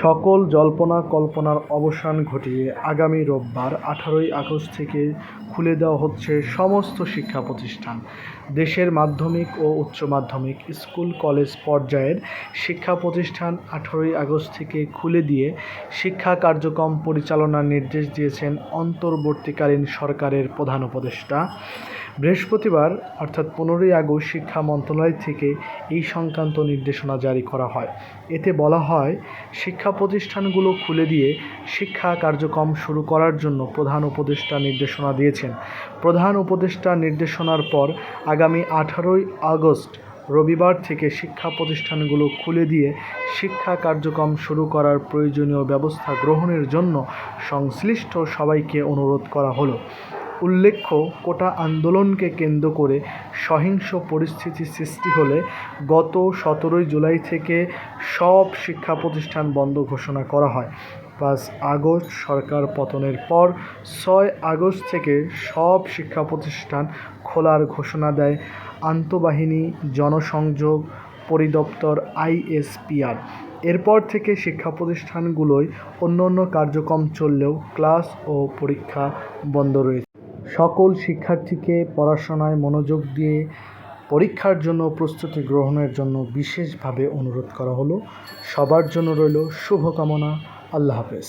সকল জল্পনা কল্পনার অবসান ঘটিয়ে আগামী রোববার আঠারোই আগস্ট থেকে খুলে দেওয়া হচ্ছে সমস্ত শিক্ষা প্রতিষ্ঠান। দেশের মাধ্যমিক ও উচ্চ মাধ্যমিক স্কুল, কলেজ পর্যায়ের শিক্ষা প্রতিষ্ঠান আঠারোই আগস্ট থেকে খুলে দিয়ে শিক্ষা কার্যক্রম পরিচালনার নির্দেশ দিয়েছেন অন্তর্বর্তীকালীন সরকারের প্রধান উপদেষ্টা। বৃহস্পতিবার, অর্থাৎ পনেরোই আগস্ট, শিক্ষা মন্ত্রণালয় থেকে এই সংক্রান্ত নির্দেশনা জারি করা হয়। এতে বলা হয়, শিক্ষা প্রতিষ্ঠানগুলো খুলে দিয়ে শিক্ষা কার্যক্রম শুরু করার জন্য প্রধান উপদেষ্টা নির্দেশনা দিয়েছেন। প্রধান উপদেষ্টা নির্দেশনার পর আগামী আঠারোই আগস্ট, রবিবার থেকে শিক্ষা প্রতিষ্ঠানগুলো খুলে দিয়ে শিক্ষা কার্যক্রম শুরু করার প্রয়োজনীয় ব্যবস্থা গ্রহণের জন্য সংশ্লিষ্ট সবাইকে অনুরোধ করা হলো। উল্লেখ্য, কোটা আন্দোলনকে কেন্দ্র করে সহিংস পরিস্থিতি সৃষ্টি হলে গত সতেরোই জুলাই থেকে সব শিক্ষা প্রতিষ্ঠান বন্ধ ঘোষণা করা হয়। পাঁচ আগস্ট সরকার পতনের পর ছয় আগস্ট থেকে সব শিক্ষা প্রতিষ্ঠান খোলার ঘোষণা দেয় আন্তঃবাহিনী, জনসংযোগ পরিদপ্তর, আইএসপিআর। এরপর থেকে শিক্ষা প্রতিষ্ঠানগুলোয় অন্য অন্য কার্যক্রম চললেও ক্লাস ও পরীক্ষা বন্ধ রয়েছে। সকল শিক্ষার্থীকে পড়াশোনায় মনোযোগ দিয়ে পরীক্ষার জন্য প্রস্তুতি গ্রহণের জন্য বিশেষভাবে অনুরোধ করা হলো। সবার জন্য রইল শুভকামনা। আল্লাহ হাফেজ।